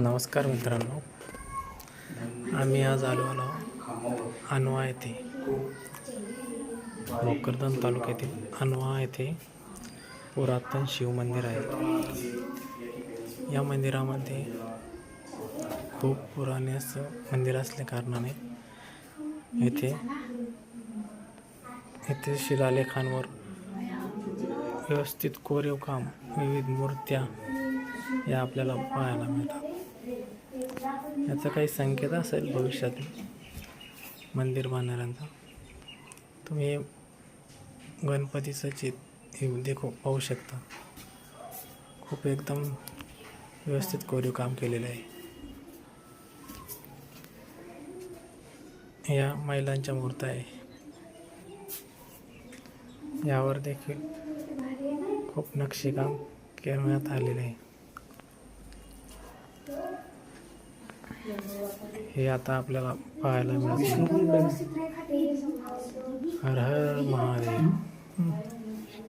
नमस्कार मित्रांनो. आम्ही आज आलो आलो अनवा येथे. भोकरदन तालुक्यातील अनवा येथे पुरातन शिव मंदिर आहे. या मंदिरामध्ये खूप पुराणे असं मंदिर असल्या कारणाने येथे येथे शिलालेखांवर व्यवस्थित कोरीव काम विविध मूर्त्या या आपल्याला पाहायला मिळतात. याचा काही संकेत असेल भविष्यातील मंदिर बांधणाऱ्यांचा तुम्ही हे गणपतीचं चित हे देखो पाहू शकता. खूप एकदम व्यवस्थित कोरीव काम केलेलं आहे. या महिलांच्या मूर्त्या आहे. यावर देखील खूप नक्षीकाम करण्यात आलेले आहे. हे आता आपल्याला पाहायला मिळत हर हर महादेव.